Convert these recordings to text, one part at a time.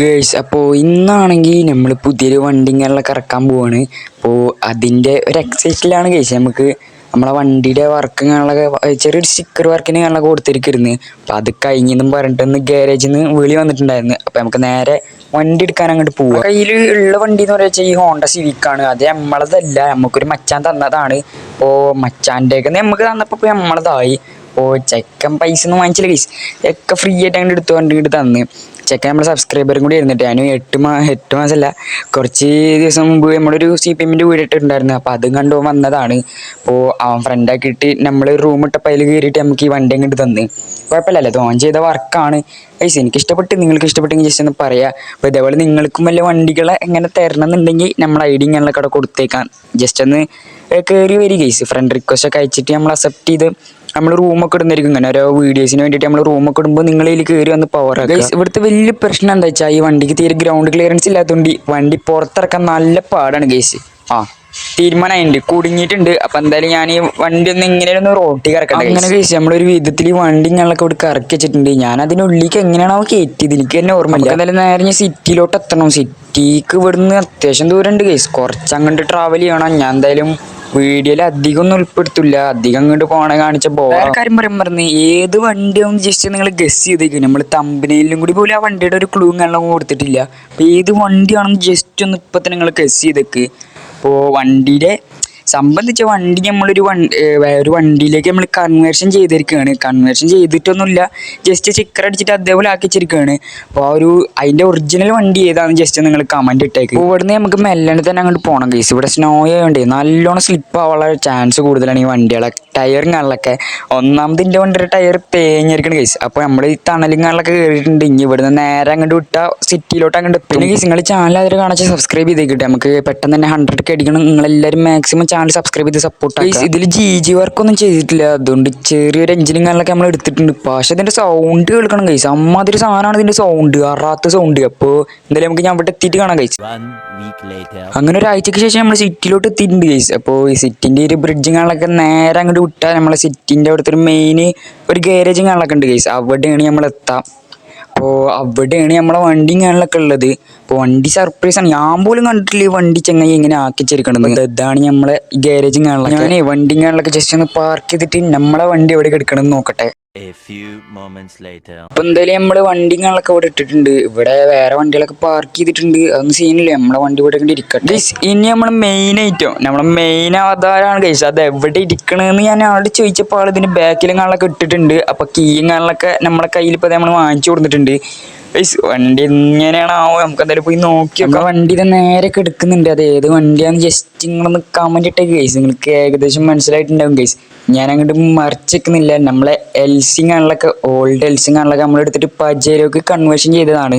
Girls അപ്പോൾ ഇന്നാണെങ്കിൽ നമ്മൾ പുതിയൊരു വണ്ടിങ്ങളിലൊക്കെ ഇറക്കാൻ പോവാണ്. അപ്പോൾ അതിന്റെ ഒരു എക്സൈറ്റിലാണ് ഗേഴ്സ് നമുക്ക് നമ്മളെ വണ്ടിയുടെ വർക്ക് ഇങ്ങനെയുള്ള ചെറിയൊരു സ്റ്റിക്കർ വർക്കിന് ഇങ്ങനെ കൊടുത്തിരിക്കുന്നത് അപ്പോൾ അത് കഴിഞ്ഞെന്നും പറഞ്ഞിട്ടൊന്ന് ഗാരേജിൽ നിന്ന് വിളി വന്നിട്ടുണ്ടായിരുന്നു. അപ്പോൾ നമുക്ക് നേരെ വണ്ടി എടുക്കാൻ അങ്ങോട്ട് പോവാം. കയ്യിൽ ഉള്ള വണ്ടി എന്ന് പറയുക ഈ ഹോണ്ട സിവിക്കാണ് അത് നമ്മളതല്ല നമുക്കൊരു മച്ചാൻ തന്നതാണ്. അപ്പോൾ മച്ചാന്റെയൊക്കെ നമുക്ക് തന്നപ്പോൾ നമ്മളതായി. അപ്പോൾ ചെക്കൻ പൈസ ഒന്നും വാങ്ങിച്ചില്ല ഗൈസ് ഒക്കെ ഫ്രീ ആയിട്ട് അങ്ങോട്ട് എടുത്തു വണ്ടി ഇങ്ങോട്ട് തന്ന്. ചെക്കൻ നമ്മുടെ സബ്സ്ക്രൈബറും കൂടി ഇരുന്നിട്ട്. ഞാൻ എട്ട് മാ എട്ട് മാസമല്ല കുറച്ച് ദിവസം മുമ്പ് നമ്മളൊരു സി പി എമ്മിന്റെ വീട് ഇട്ടിട്ടുണ്ടായിരുന്നു. അപ്പോൾ അതും കണ്ടു വന്നതാണ്. അപ്പോൾ അവൻ ഫ്രണ്ടാക്കിയിട്ട് നമ്മൾ റൂം ഇട്ടപ്പോൾ അതിൽ കയറിയിട്ട് നമുക്ക് ഈ വണ്ടി അങ്ങോട്ട് തന്ന്. കുഴപ്പമില്ലല്ലോ തോൻ ചെയ്ത വർക്കാണ് ഐസ് എനിക്ക് ഇഷ്ടപ്പെട്ട് നിങ്ങൾക്ക് ഇഷ്ടപ്പെട്ടെങ്കിൽ ജസ്റ്റ് ഒന്ന് പറയാം. അപ്പോൾ ഇതേപോലെ നിങ്ങൾക്കും വല്ല വണ്ടികളെ എങ്ങനെ തരണം എന്നുണ്ടെങ്കിൽ നമ്മൾ ഐ ഡി ഞങ്ങളൊക്കെ കൊടുത്തേക്കാം. ജസ്റ്റ് ഒന്ന് കയറി വരി ഗൈസ് ഫ്രണ്ട് റിക്വസ്റ്റ് ഒക്കെ അയച്ചിട്ട് നമ്മൾ അക്സെപ്റ്റ് ചെയ്ത് നമ്മൾ റൂമൊക്കെ ഇടുന്നായിരിക്കും ഇങ്ങനെ ഓരോ വീഡിയോസിന് വേണ്ടിയിട്ട് നമ്മൾ റൂമൊക്കെ ഇടുമ്പോൾ നിങ്ങൾ ഇതിൽ കയറി വന്ന് പവർ ഗൈസ് ഇവിടുത്തെ വലിയ പ്രശ്നം എന്താ വെച്ചാൽ ഈ വണ്ടിക്ക് തീരെ ഗ്രൗണ്ട് ക്ലിയറൻസ് ഇല്ലാത്തതുകൊണ്ട് വണ്ടി പുറത്തിറക്കാൻ നല്ല പാടാണ് ഗൈസ് ആ. തീരുമാനമായിട്ടുണ്ട് കുടുങ്ങിയിട്ടുണ്ട്. അപ്പൊ എന്തായാലും ഞാൻ ഈ വണ്ടി ഒന്ന് ഇങ്ങനെ ഒന്ന് റോട്ടി കറക്കട്ടെ അങ്ങനെ കഴിച്ചു നമ്മളൊരു വിധത്തിൽ ഈ വണ്ടി ഞങ്ങളൊക്കെ ഇവിടെ കറക്കി വെച്ചിട്ടുണ്ട്. ഞാൻ അതിനുള്ളിലേക്ക് എങ്ങനെയാണോ കയറ്റിയത് എനിക്ക് തന്നെ ഓർമ്മയില്ല. എന്തായാലും നേരെ ഞാൻ സിറ്റിയിലോട്ട് എത്തണം സിറ്റിക്ക് ഇവിടുന്ന് അത്യാവശ്യം ദൂരം ഉണ്ട് കേസ് കുറച്ച് അങ്ങോട്ട് ട്രാവൽ ചെയ്യണം. ഞാൻ എന്തായാലും വീഡിയോയിൽ അധികം ഒന്നും ഉൾപ്പെടുത്തില്ല. അധികം അങ്ങോട്ട് പോണ കാണിച്ച വേറെ കാര്യം പറയാൻ പറഞ്ഞു ഏത് വണ്ടിയാവും ജസ്റ്റ് നിങ്ങൾ ഗസ് ചെയ്തേക്കും നമ്മൾ തമ്പനയിലും കൂടി പോലും ആ വണ്ടിയുടെ ഒരു ക്ലൂ കാരണം കൊടുത്തിട്ടില്ല. അപ്പോൾ ഏത് വണ്ടിയാണെന്ന് ജസ്റ്റ് ഒന്ന് ഇപ്പം തന്നെ നിങ്ങൾ ഗസ് ചെയ്തേക്ക്. അപ്പോൾ വണ്ടിയുടെ സംബന്ധിച്ച വണ്ടി നമ്മളൊരു വണ്ടി ഒരു വണ്ടിയിലേക്ക് നമ്മൾ കൺവേർഷൻ ചെയ്തിരിക്കുകയാണ്. കൺവേർഷൻ ചെയ്തിട്ടൊന്നുമില്ല. ജസ്റ്റ് സ്റ്റിക്കർ അടിച്ചിട്ട് അതേപോലെ ആക്കി വെച്ചിരിക്കുകയാണ്. അപ്പോൾ ആ ഒരു അതിന്റെ ഒറിജിനൽ വണ്ടി ഏതാണെന്ന് ജസ്റ്റ് നിങ്ങൾ കമന്റ് ഇട്ടേക്ക്. ഇവിടുന്ന് നമുക്ക് മെല്ലനെ തന്നെ അങ്ങോട്ട് പോകണം കേസ് ഇവിടെ സ്നോ ആയതുകൊണ്ട് നല്ലോണം സ്ലിപ്പ് ആവാനുള്ള ചാൻസ് കൂടുതലാണ് ഈ വണ്ടികളെ. ടയറുകളിലൊക്കെ ഒന്നാമതിന്റെ വണ്ടിയുടെ ടയർ തേഞ്ഞിരിക്കണം കേസ് അപ്പോൾ നമ്മൾ ഈ തണലുകളിലൊക്കെ കയറിയിട്ടുണ്ട് ഇനി ഇവിടുന്ന് നേരെ അങ്ങോട്ട് വിട്ടാൽ സിറ്റിയിലോട്ട് അങ്ങോട്ട് പിന്നെ കേസ് നിങ്ങൾ ചാനൽ അതിൽ കാണിച്ച് സബ്സ്ക്രൈബ് ചെയ്തേക്കിട്ടെ നമുക്ക് പെട്ടെന്ന് തന്നെ ഹൺഡ്രഡ് കടിക്കണം അടിക്കണം. നിങ്ങളെല്ലാവരും മാക്സിമം ചാനൽ സബ്സ്ക്രൈബ് ചെയ്ത് സപ്പോർട്ട് ഇതിൽ ജി ജി വർക്കൊന്നും ചെയ്തിട്ടില്ല. അതുകൊണ്ട് ചെറിയൊരു എഞ്ചിനും കാര്യങ്ങളൊക്കെ നമ്മൾ എടുത്തിട്ടുണ്ട്. പക്ഷേ ഇതിന്റെ സൗണ്ട് കേൾക്കണം കൈസ് അമ്മാതിരി സാധനമാണ് ഇതിന്റെ സൗണ്ട് അറാത്ത സൗണ്ട് അപ്പോൾ എന്തായാലും നമുക്ക് ഞാൻ ഇവിടെ എത്തിയിട്ട് കാണാം കൈസ് One week later. അങ്ങനെ ഒരാഴ്ചയ്ക്ക് ശേഷം നമ്മൾ സിറ്റിയിലോട്ട് എത്തിയിട്ടുണ്ട് കഴിച്ചു അപ്പോൾ ഈ സിറ്റിന്റെ ഒരു ബ്രിഡ്ജും കാണലൊക്കെ നേരെ അങ്ങോട്ട് വിട്ടാൽ നമ്മളെ സിറ്റിന്റെ അവിടുത്തെ ഒരു മെയിൻ ഒരു ഗാരേജും കാണലൊക്കെ ഉണ്ട് കഴിച്ചു അവിടെയാണ് നമ്മൾ എത്താം അപ്പോൾ അവിടെയാണ് നമ്മളെ വണ്ടിയും ഇങ്ങനെയൊക്കെ ഉള്ളത്. അപ്പോൾ വണ്ടി സർപ്രൈസ് ആണ്. ഞാൻ പോലും കണ്ടിട്ടില്ല ഈ വണ്ടി ചെങ്ങായി ഇങ്ങനെ ആക്കിച്ചെടുക്കണത് ഇതാണ് നമ്മളെ ഗാരേജും കാണലൊക്കെ ഞാനേ വണ്ടിയും കാണലൊക്കെ ജസ്റ്റ് ഒന്ന് പാർക്ക് ചെയ്തിട്ട് നമ്മളെ വണ്ടി എവിടെ കിടക്കണം നോക്കട്ടെ. അപ്പൊ എന്തായാലും നമ്മൾ വണ്ടികളൊക്കെ ഇവിടെ ഇട്ടിട്ടുണ്ട്. ഇവിടെ വേറെ വണ്ടികളൊക്കെ പാർക്ക് ചെയ്തിട്ടുണ്ട്. അതൊന്നും സീനില്ല. നമ്മളെ വണ്ടി ഇവിടെ കണ്ട് ഇരിക്കട്ടെ. ഇനി നമ്മൾ മെയിൻ ഐറ്റം നമ്മളെ മെയിൻ ആധാരമാണ് കഴിച്ചത് അത് എവിടെ ഇരിക്കണെന്ന് ഞാൻ ആളോട് ചോദിച്ചപ്പോൾ ആൾ ഇതിന്റെ ബാക്കിലും കാണലൊക്കെ ഇട്ടിട്ടുണ്ട്. അപ്പൊ കീയും കാണലൊക്കെ നമ്മളെ കയ്യിൽ ഇപ്പൊ നമ്മൾ വാങ്ങിച്ചു കൊടുത്തിട്ടുണ്ട്. വണ്ടി എങ്ങനെയാണാവോ നമുക്ക് എന്തായാലും പോയി നോക്കി വണ്ടി ഇത് നേരെ കെടുക്കുന്നുണ്ട് അത് ഏത് വണ്ടിയാന്ന് ജസ്റ്റ് നിങ്ങളൊന്ന് കമന്റ് വേണ്ടിട്ട് കേസ് നിങ്ങൾക്ക് ഏകദേശം മനസ്സിലായിട്ടുണ്ടാവും കേസ് ഞാൻ അങ്ങോട്ട് മറിച്ചിരിക്കുന്നില്ല നമ്മളെ എൽസിങ് ആണല്ലൊക്കെ ഓൾഡ് എൽസിങ് ആണല്ലൊക്കെ നമ്മൾ എടുത്തിട്ട് പജേരോക്ക് കൺവേർഷൻ ചെയ്തതാണ്.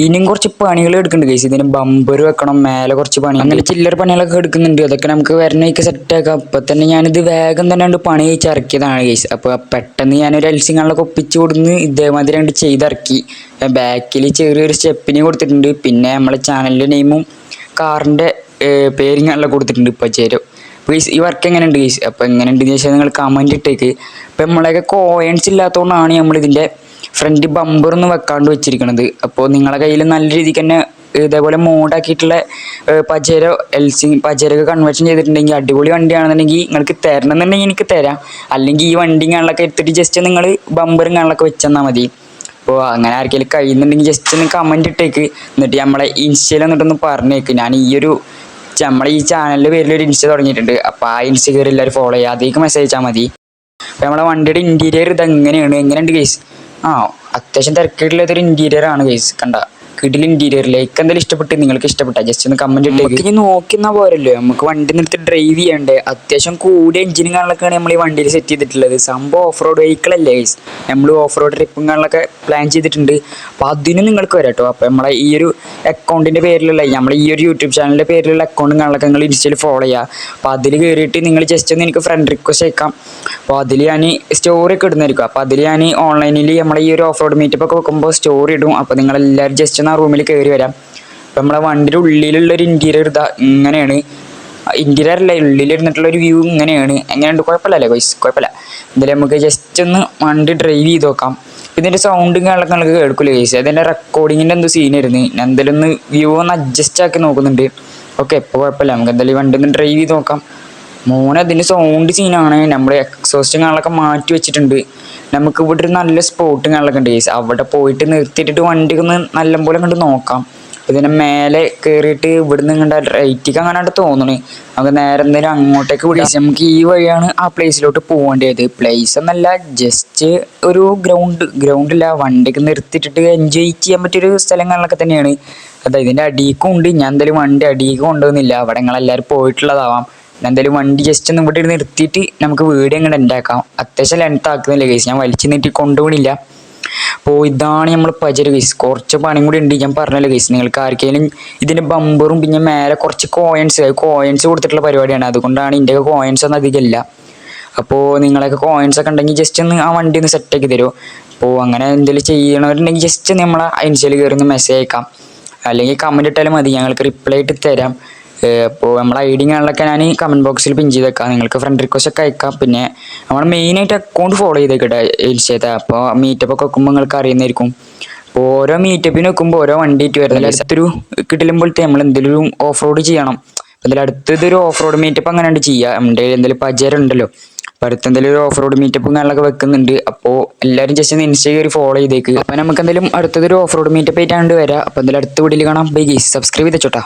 ഇനിയും കുറച്ച് പണികൾ എടുക്കുന്നുണ്ട് കേസ് ഇതിന് ബമ്പർ വെക്കണം മേലെ കുറച്ച് പണി. അങ്ങനെ ചില്ലറ പണികളൊക്കെ എടുക്കുന്നുണ്ട്. അതൊക്കെ നമുക്ക് വരണേക്ക് സെറ്റ് ആക്കാം. അപ്പൊ തന്നെ ഞാനിത് വേഗം തന്നെ കണ്ട് പണി കഴിച്ച് ഇറക്കിയതാണ് ഗൈസ് അപ്പൊ പെട്ടെന്ന് ഞാനൊരു എൽസിങ് ആണല്ലൊക്കെ ഒപ്പിച്ച് കൊടുന്ന് ഇതേമാതിരി കണ്ട് ചെയ്തിറക്കി. ബാക്കിൽ ചെറിയൊരു സ്റ്റെപ്പിന് കൊടുത്തിട്ടുണ്ട്. പിന്നെ നമ്മളെ ചാനലിന്റെ നെയിമും കാറിന്റെ പേരും എല്ലാം കൊടുത്തിട്ടുണ്ട്. ചേരും. ഗൈസ് ഈ വർക്ക് എങ്ങനെയുണ്ട് ഉണ്ട് അപ്പോൾ എങ്ങനെയുണ്ട് എന്ന് നിങ്ങൾ കമന്റ് ഇട്ടേക്ക്. ഇപ്പൊ നമ്മളെയൊക്കെ കോയിൻസ് ഇല്ലാത്തതുകൊണ്ടാണ് നമ്മൾ ഇതിന്റെ ഫ്രണ്ട് ബമ്പർ ഒന്നും വെക്കാണ്ട് വെച്ചിരിക്കുന്നത് അപ്പോൾ നിങ്ങളുടെ കയ്യിൽ നല്ല രീതിക്ക് തന്നെ ഇതേപോലെ മോഡാക്കിയിട്ടുള്ള പജേരോ എൽസി പജേരൊക്കെ കൺവേർഷൻ ചെയ്തിട്ടുണ്ടെങ്കിൽ അടിപൊളി വണ്ടിയാണെന്നുണ്ടെങ്കിൽ നിങ്ങൾക്ക് തരണം എന്നുണ്ടെങ്കിൽ എനിക്ക് തരാം. അല്ലെങ്കിൽ ഈ വണ്ടി കാണലൊക്കെ എടുത്തിട്ട് ജസ്റ്റ് നിങ്ങൾ ബമ്പറും കാണലൊക്കെ വെച്ചെന്നാൽ മതി. അപ്പോൾ അങ്ങനെ ആർക്കെങ്കിലും കഴിയുന്നുണ്ടെങ്കിൽ ജസ്റ്റ് ഒന്ന് കമന്റ് ഇട്ടേക്ക്. എന്നിട്ട് നമ്മളെ ഇൻസ്റ്റയിൽ എന്നിട്ടൊന്ന് പറഞ്ഞേക്ക്. ഞാൻ ഈ ഒരു നമ്മളെ ഈ ചാനലിന്റെ പേരിൽ ഒരു ഇൻസ്റ്റ തുടങ്ങിയിട്ടുണ്ട്. അപ്പോൾ ആ ഇൻസ്റ്റ കയറി എല്ലാവരും ഫോളോ ചെയ്യുക അതിലേക്ക് മെസ്സേജ് അയച്ചാൽ മതി. അപ്പോൾ നമ്മളെ വണ്ടിയുടെ ഇന്റീരിയർ ഇത് എങ്ങനെയാണ്? എങ്ങനെയുണ്ട് കേസ് ആ. അത്യാവശ്യം തിരക്കിട്ടുള്ളതൊരു ഇന്റീരിയർ ആണ് കേസ് കണ്ട. കിടിൽ ലൈക്ക് എന്തായാലും ഇഷ്ടപ്പെട്ട് നിങ്ങൾക്ക് ഇഷ്ടപ്പെട്ട. ജസ്റ്റ് ഒന്ന് കമന്റ് ഇട്ടേക്ക്. ഇനി നോക്കുന്ന പോരല്ലോ. നമുക്ക് വണ്ടി നിർത്തി ഡ്രൈവ് ചെയ്യണ്ടേ. അത്യാവശ്യം കൂടിയ എഞ്ചിനും കാര്യങ്ങളൊക്കെയാണ് നമ്മൾ ഈ വണ്ടിയിൽ സെറ്റ് ചെയ്തിട്ടുള്ളത്. സംഭവം ഓഫ് റോഡ് വെഹിക്കിൾ അല്ലേ നമ്മൾ ഓഫ് റോഡ് ട്രിപ്പും കാര്യങ്ങളൊക്കെ പ്ലാൻ ചെയ്തിട്ടുണ്ട്. അപ്പോൾ അതിന് നിങ്ങൾക്ക് വരാട്ടോ. അപ്പോൾ നമ്മളെ ഈ ഒരു അക്കൗണ്ടിന്റെ പേരിലുള്ള നമ്മളെ ഈ ഒരു യൂട്യൂബ് ചാനലിന്റെ പേരിലുള്ള അക്കൗണ്ടും കാര്യങ്ങളൊക്കെ നിങ്ങൾ ഇൻസ്റ്റയിൽ ഫോളോ ചെയ്യുക അപ്പോൾ അതിൽ കയറിയിട്ട് നിങ്ങൾ ജസ്റ്റ് ഒന്ന് എനിക്ക് ഫ്രണ്ട് റിക്വസ്റ്റ് അയക്കാം. അപ്പോൾ അതിൽ ഞാൻ സ്റ്റോറി ഒക്കെ ഇടുന്നതായിരിക്കും. അപ്പോൾ അതിൽ ഞാൻ ഓൺലൈനിൽ നമ്മളെ ഈ ഒരു ഓഫ് റോഡ് മീറ്റപ്പ് ഒക്കെ വെക്കുമ്പോൾ സ്റ്റോറി ഇടും. അപ്പോൾ നിങ്ങൾ എല്ലാവരും ജസ്റ്റ് ഒന്ന് ആ റൂമിൽ കയറി വരാം. അപ്പം നമ്മളെ വണ്ടിയുടെ ഉള്ളിലുള്ള ഒരു ഇന്റീരിയർ ഇതാ ഇങ്ങനെയാണ്. ഇന്റീരിയർ അല്ല ഉള്ളിലിരുന്നിട്ടുള്ള ഒരു വ്യൂ ഇങ്ങനെയാണ്. എങ്ങനെയുണ്ട്? കുഴപ്പമില്ലല്ലേ ഗോയ്സ് കുഴപ്പമില്ല. എന്തായാലും നമുക്ക് ജസ്റ്റ് ഒന്ന് വണ്ടി ഡ്രൈവ് ചെയ്ത് നോക്കാം. ഇതിന്റെ സൗണ്ടും കാര്യങ്ങളൊക്കെ നിങ്ങൾക്ക് കേൾക്കില്ല കേസ് അതിന്റെ റെക്കോർഡിങ്ങിന്റെ എന്തോ സീനായിരുന്നു ഞാൻ എന്തായാലും ഒന്ന് വ്യൂ ഒന്ന് അഡ്ജസ്റ്റ് ആക്കി നോക്കുന്നുണ്ട്. ഓക്കെ ഇപ്പോൾ കുഴപ്പമില്ല. നമുക്ക് എന്തായാലും വണ്ടി ഒന്ന് ഡ്രൈവ് ചെയ്ത് നോക്കാം. മോനെ അതിന്റെ സൗണ്ട് സീനാണ് നമ്മൾ എക്സോസ്റ്റും കാണലൊക്കെ മാറ്റി വെച്ചിട്ടുണ്ട്. നമുക്ക് ഇവിടെ ഒരു നല്ല സ്പോട്ട് കാര്യങ്ങളൊക്കെ ഉണ്ട്. കേസ് അവിടെ പോയിട്ട് നിർത്തിയിട്ടിട്ട് വണ്ടി ഒന്ന് നല്ലപോലെ കണ്ട് നോക്കാം. ഇതിന് മേലെ കയറിയിട്ട് ഇവിടുന്ന് കണ്ട റൈറ്റിക്ക് അങ്ങനെ തോന്നണേ. നമുക്ക് നേരെ എന്തെങ്കിലും അങ്ങോട്ടേക്ക് വിളിച്ച് നമുക്ക് ഈ വഴിയാണ് ആ പ്ലേസിലോട്ട് പോകേണ്ടത് പ്ലേസ് എന്നല്ല ജസ്റ്റ് ഒരു ഗ്രൗണ്ട് ഗ്രൗണ്ടില്ല വണ്ടിക്ക് നിർത്തിയിട്ടിട്ട് എൻജോയ് ചെയ്യാൻ പറ്റിയൊരു സ്ഥലങ്ങളിലൊക്കെ തന്നെയാണ്. അതായത് ഇതിന്റെ അടിയിക്കും ഉണ്ട് ഞാൻ എന്തായാലും വണ്ടി അടിയിക്ക് കൊണ്ടുവന്നില്ല. അവിടെ നിങ്ങളെല്ലാവരും പോയിട്ടുള്ളതാവാം. എന്തായാലും വണ്ടി ജസ്റ്റ് ഒന്ന് ഇവിടെ ഇരുന്ന് നിർത്തിയിട്ട് നമുക്ക് വീഡിയോ ഇങ്ങനെ ഉണ്ടാക്കാം അത്യാവശ്യം ലെങ്ത് ആക്കുന്നില്ല കേസ് ഞാൻ വലിച്ചു നീട്ടി കൊണ്ടുപോകണില്ല അപ്പോൾ ഇതാണ് നമ്മൾ പജര് കേസ് കുറച്ച് പണിയും കൂടി ഉണ്ട്. ഞാൻ പറഞ്ഞല്ലോ കേസ് നിങ്ങൾക്ക് ആർക്കെങ്കിലും ഇതിന്റെ ബമ്പറും പിന്നെ മേലെ കുറച്ച് കോയിൻസ് കോയിൻസ് കൊടുത്തിട്ടുള്ള പരിപാടിയാണ്. അതുകൊണ്ടാണ് ഇതിന്റെ കോയിൻസ് ഒന്നും അധികമില്ല അപ്പോൾ നിങ്ങളൊക്കെ കോയിൻസ് ഒക്കെ ഉണ്ടെങ്കിൽ ജസ്റ്റ് ഒന്ന് ആ വണ്ടി ഒന്ന് സെറ്റ് ആക്കി തരുമോ അപ്പോൾ അങ്ങനെ എന്തെങ്കിലും ചെയ്യണവരുണ്ടെങ്കിൽ ജസ്റ്റ് നമ്മളെ ഇൻസ്റ്റയിൽ കയറി ഒന്ന് മെസ്സേജ് അയക്കാം. അല്ലെങ്കിൽ കമന്റ് ഇട്ടാലും മതി. ഞങ്ങൾക്ക് റിപ്ലൈ ഇട്ട് തരാം. അപ്പോൾ നമ്മളെ ഐ ഡി കാണലൊക്കെ ഞാൻ കമന്റ് ബോക്സിൽ പിൻ ചെയ്തേക്കാം. നിങ്ങൾക്ക് ഫ്രണ്ട് റിക്വസ്റ്റ് ഒക്കെ അയക്കാം. പിന്നെ നമ്മൾ മെയിനായിട്ട് അക്കൗണ്ട് ഫോളോ ചെയ്തേക്കട്ടെ ഇൻസ്റ്റത്തെ അപ്പോൾ മീറ്റപ്പ് ഒക്കെ വെക്കുമ്പോൾ നിങ്ങൾക്ക് അറിയുന്നതായിരിക്കും. അപ്പോൾ ഓരോ മീറ്റപ്പിന് വെക്കുമ്പോൾ ഓരോ വണ്ടി ആയിട്ട് വരുന്നില്ല അടുത്തൊരു കിട്ടിലുമ്പോഴത്തെ നമ്മൾ എന്തെങ്കിലും ഓഫ് റോഡ് ചെയ്യണം. ഇതിൽ അടുത്തതൊരു ഓഫ് റോഡ് മീറ്റപ്പ് അങ്ങനെ ഉണ്ട് ചെയ്യുക നമ്മുടെ എന്തെങ്കിലും പജരം ഉണ്ടല്ലോ. അപ്പോൾ അടുത്ത് എന്തെങ്കിലും ഒരു ഓഫ് റോഡ് മീറ്റപ്പും കാര്യങ്ങളൊക്കെ വെക്കുന്നുണ്ട്. അപ്പോൾ എല്ലാവരും ജസ്റ്റ് ഒന്ന് ഇൻസ്റ്റ ഫോളോ ചെയ്തേക്ക്. അപ്പോൾ നമുക്ക് എന്തെങ്കിലും അടുത്തതൊരു ഓഫ് റോഡ് മീറ്റപ്പ് ആയിട്ടാണ് വരാം. അപ്പോൾ എന്തെങ്കിലും അടുത്ത വീഡിയോയിൽ കാണാം. By geese subscribe ചെയ്തോട്ടാ